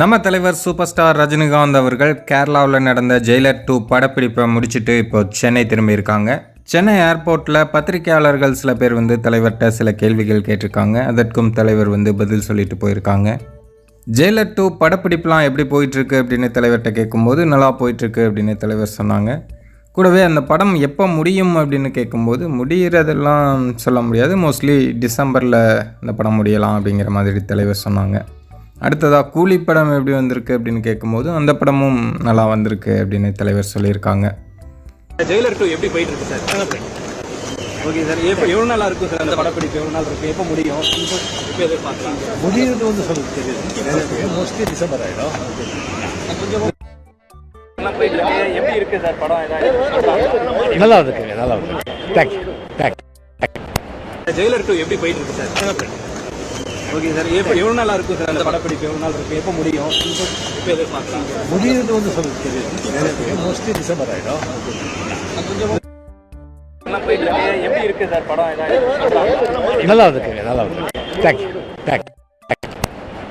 நம்ம தலைவர் super star Rajinikanth அவர்கள் கேரளாவில் நடந்த ஜெயிலர் டூ படப்பிடிப்பை முடிச்சுட்டு இப்போ சென்னை திரும்பியிருக்காங்க சென்னை ஏர்போர்ட்டில் பத்திரிகையாளர்கள் சில பேர் வந்து தலைவர்கிட்ட சில கேள்விகள் கேட்டிருக்காங்க. அதற்கும் தலைவர் வந்து பதில் சொல்லிட்டு போயிருக்காங்க. ஜெயிலர் டூ படப்பிடிப்புலாம் எப்படி போயிட்டுருக்கு அப்படின்னு தலைவர்கிட்ட கேட்கும்போது நல்லா போயிட்டுருக்கு அப்படின்னு தலைவர் சொன்னாங்க. கூடவே அந்த படம் எப்போ முடியும் அப்படின்னு கேட்கும்போது முடிகிறதெல்லாம் சொல்ல முடியாது. மோஸ்ட்லி டிசம்பரில் இந்த படம் முடியலாம் அப்படிங்கிற மாதிரி தலைவர் சொன்னாங்க. அடுத்ததாக கூலி படம் எப்படி வந்திருக்கு அப்படின்னு கேட்கும்போது அந்த படமும் நல்லா வந்திருக்கு அப்படின்னு தலைவர் சொல்லியிருக்காங்க. ஜெயிலர் டூ எப்படி போயிட்டு இருக்கு சார் ஓகே சார். எப்போ எவ்வளோ நாளாக இருக்கும் சார் அந்த படப்பிடிப்பு எவ்வளோ நாள் இருக்கும் எப்போ முடியும்? எப்போ எதிர்பார்க்கலாம்? முடியுது வந்து சொல்ல தெரியுது. மோஸ்ட்லி டிசம்பர் ஆகிடும் எப்படி இருக்கு சார் படம்? ஏதாவது நல்லா இருக்குங்க நல்லா இருக்கு தேங்க்யூ தேங்க்யூ ஜெயிலர் டூ எப்படி போயிட்டு இருக்கு சார் ஓகே சார் எப்போ எவ்வளோ நாளாக இருக்கும் சார் அந்த படப்பிடிப்பு? எவ்வளோ நாள் இருக்கும் எப்போ முடியும்? எப்போ எதிர்பார்க்கலாம் முடியுது வந்து சொல்ல மோஸ்ட்லி டிசம்பர் ஆகிடும் இருக்கு எப்படி இருக்கு சார் படம்? நல்லா இருக்குங்க நல்லா இருக்கு. Thank you thank you